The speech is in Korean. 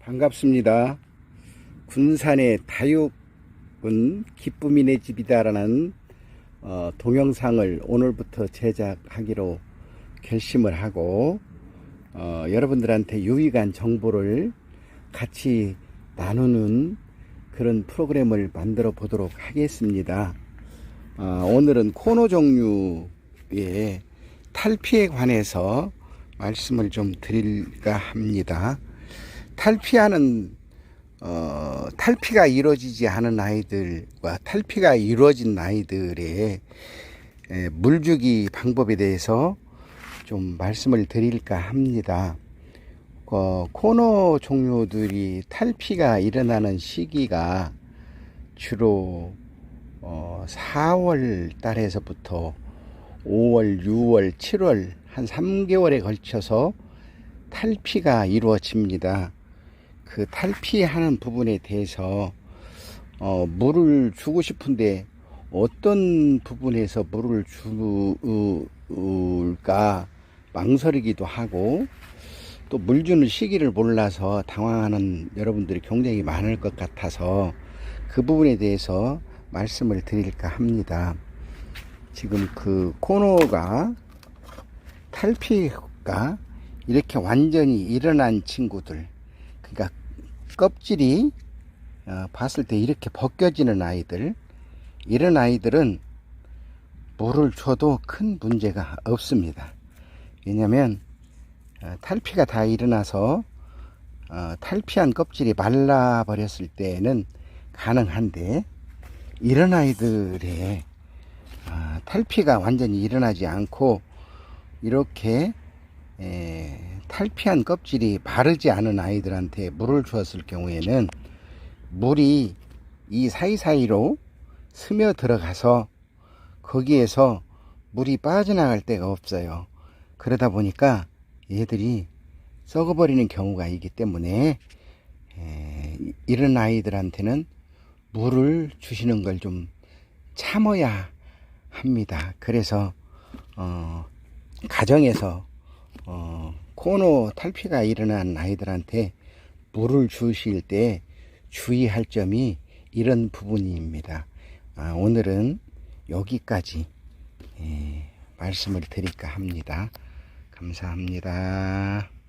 반갑습니다. 군산의 다육은 기쁨이 내 집이다라는 어, 동영상을 오늘부터 제작하기로 결심을 하고 어, 여러분들한테 유익한 정보를 같이 나누는 그런 프로그램을 만들어 보도록 하겠습니다. 어, 오늘은 코너 종류의 탈피에 관해서 말씀을 좀 드릴까 합니다. 탈피하는 어, 탈피가 이루어지지 않은 아이들과 탈피가 이루어진 아이들의 에, 물주기 방법에 대해서 좀 말씀을 드릴까 합니다. 어, 코너 종류들이 탈피가 일어나는 시기가 주로 어, 4월 달에서부터 5월, 6월, 7월 한 3개월에 걸쳐서 탈피가 이루어집니다. 그 탈피하는 부분에 대해서 어, 물을 주고 싶은데 어떤 부분에서 물을 줄까 망설이기도 하고 또 물 주는 시기를 몰라서 당황하는 여러분들이 굉장히 많을 것 같아서 그 부분에 대해서 말씀을 드릴까 합니다. 지금 그 코너가 탈피가 이렇게 완전히 일어난 친구들, 그러니까 껍질이 어, 봤을 때 이렇게 벗겨지는 아이들, 이런 아이들은 물을 줘도 큰 문제가 없습니다. 왜냐하면 어, 탈피가 다 일어나서 어, 탈피한 껍질이 말라 버렸을 때는 가능한데 이런 아이들의 아, 탈피가 완전히 일어나지 않고 이렇게 에, 탈피한 껍질이 마르지 않은 아이들한테 물을 주었을 경우에는 물이 이 사이사이로 스며 들어가서 거기에서 물이 빠져나갈 데가 없어요. 그러다 보니까 얘들이 썩어버리는 경우가 있기 때문에 에, 이런 아이들한테는 물을 주시는 걸 좀 참아야 합니다. 그래서 어, 가정에서 어, 코노 탈피가 일어난 아이들한테 물을 주실 때 주의할 점이 이런 부분입니다. 아, 오늘은 여기까지 예, 말씀을 드릴까 합니다. 감사합니다.